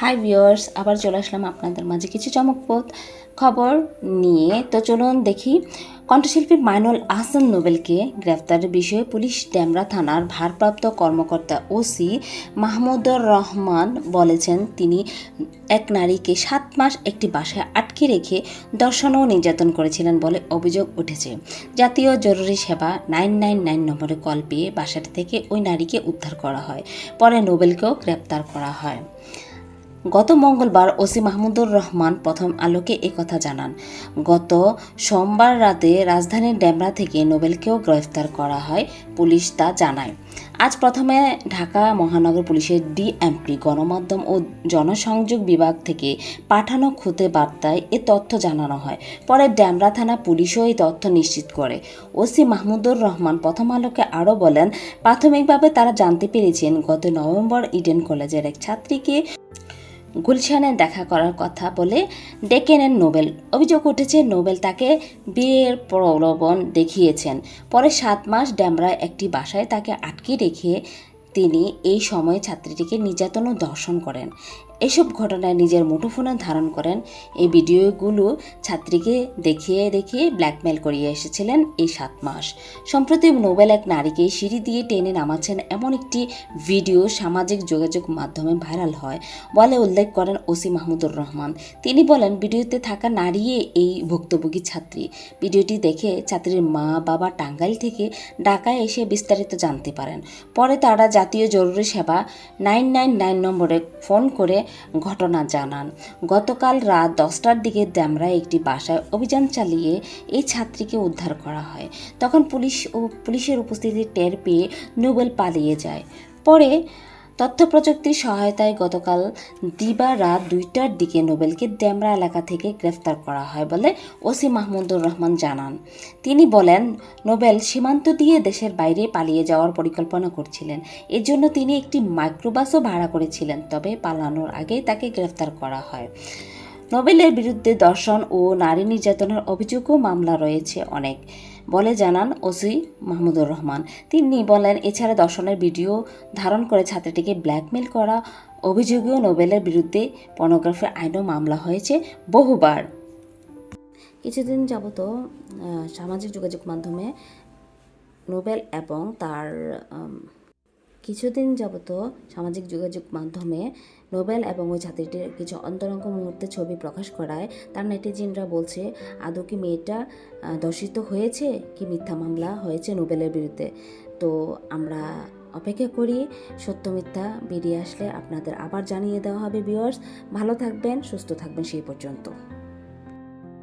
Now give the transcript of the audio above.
Hi viewers আবার চলে আসলাম আপনাদের মাঝে কিছু চমকপ্রদ খবর নিয়ে। তো চলুন দেখি। কণ্ঠশিল্পী মাইনুল আহসান নোবেলকে গ্রেফতারের বিষয়ে পুলিশ ড্যামরা থানার ভারপ্রাপ্ত কর্মকর্তা ওসি মাহমুদুর রহমান বলেছেন, তিনি এক নারীকে সাত মাস একটি বাসায় আটকে রেখে দর্শন ও নির্যাতন করেছিলেন বলে অভিযোগ উঠেছে। জাতীয় জরুরি সেবা নাইন নাইন নাইন নম্বরে কল পেয়ে বাসাটি থেকে ওই নারীকে উদ্ধার করা হয়। পরে নোবেলকেও গ্রেপ্তার করা হয়। গত মঙ্গলবার ওসি মাহমুদুর রহমান প্রথম আলোকে কথা জানান। গত সোমবার রাতে রাজধানীর ডেমরা থেকে নোবেলকেও গ্রেফতার করা হয়, পুলিশ তা জানায়। আজ প্রথমে ঢাকা মহানগর পুলিশের ডিএমপি, গণমাধ্যম ও জনসংযোগ বিভাগ থেকে পাঠানো খুদে বার্তায় এ তথ্য জানানো হয়। পরে ড্যামরা থানা পুলিশও এই তথ্য নিশ্চিত করে। ওসি মাহমুদুর রহমান প্রথম আলোকে আরও বলেন, প্রাথমিকভাবে তারা জানতে পেরেছেন, গত নভেম্বর ইডেন কলেজের এক ছাত্রীকে গুলশানে দেখা করার কথা বলে ডেকে নেন নোবেল। অভিযোগ উঠেছে, নোবেল তাকে বিয়ের প্রলোভন দেখিয়েছেন। পরে সাত মাস ড্যামরায় একটি বাসায় তাকে আটকে রেখে তিনি এই সময়ে ছাত্রীটিকে নির্যাতন ও ধর্ষণ করেন। এসব ঘটনায় নিজের মুঠোফোনে ধারণ করেন। এই ভিডিওগুলো ছাত্রীকে দেখিয়ে দেখিয়ে ব্ল্যাকমেল করিয়ে এসেছিলেন এই সাত মাস। সম্প্রতি নোবেল এক নারীকে সিঁড়ি দিয়ে টেনে নামাচ্ছেন এমন একটি ভিডিও সামাজিক যোগাযোগ মাধ্যমে ভাইরাল হয় বলে উল্লেখ করেন ওসি মাহমুদুর রহমান। তিনি বলেন, ভিডিওতে থাকা নারী এই ভুক্তভোগী ছাত্রী। ভিডিওটি দেখে ছাত্রীর মা বাবা টাঙ্গাইল থেকে ঢাকায় এসে বিস্তারিত জানতে পারেন। পরে তারা জাতীয় জরুরি সেবা নাইন নাইন নাইন নম্বরে ফোন করে ঘটনা জানান। গতকাল রাত দশটার দিকে ড্যামরায় একটি বাসায় অভিযান চালিয়ে এই ছাত্রীকে উদ্ধার করা হয়। তখন পুলিশ ও পুলিশের উপস্থিতি টের পেয়ে নোবেল পালিয়ে যায়। পরে তথ্য প্রযুক্তির সহায়তায় গতকাল দিবা রাত দুইটার দিকে নোবেলকে ড্যামরা এলাকা থেকে গ্রেফতার করা হয় বলে ওসি মাহমুদুর রহমান জানান। তিনি বলেন, নোবেল সীমান্ত দিয়ে দেশের বাইরে পালিয়ে যাওয়ার পরিকল্পনা করছিলেন। এর জন্য তিনি একটি মাইক্রোবাসও ভাড়া করেছিলেন, তবে পালানোর আগেই তাকে গ্রেফতার করা হয়। নোবেলের বিরুদ্ধে দর্শন ও নারী নির্যাতনের অভিযোগও মামলা রয়েছে অনেক। বলে জানান ওসি মাহমুদুর রহমান। তিনি বলেন, এছাড়া দর্শনের ভিডিও ধারণ করে ছাত্রীটিকে ব্ল্যাকমেল করা অভিযোগীয় নোবেলের বিরুদ্ধে পর্নোগ্রাফি আইনও মামলা হয়েছে বহুবার। কিছুদিন যাবত সামাজিক যোগাযোগ মাধ্যমে নোবেল এবং তার কিছুদিন যাবত সামাজিক যোগাযোগ মাধ্যমে নোবেল এবং ওই ছাত্রীটির কিছু অন্তরঙ্গ মুহূর্তে ছবি প্রকাশ করায়, তার নেটিজিনরা বলছে, আদৌ কি মেয়েটা দর্শিত হয়েছে? কি মিথ্যা মামলা হয়েছে নোবেলের বিরুদ্ধে? তো আমরা অপেক্ষা করি, সত্য মিথ্যা বেরিয়ে আসলে আপনাদের আবার জানিয়ে দেওয়া হবে, ভিউয়ার্স। ভালো থাকবেন, সুস্থ থাকবেন, সেই পর্যন্ত।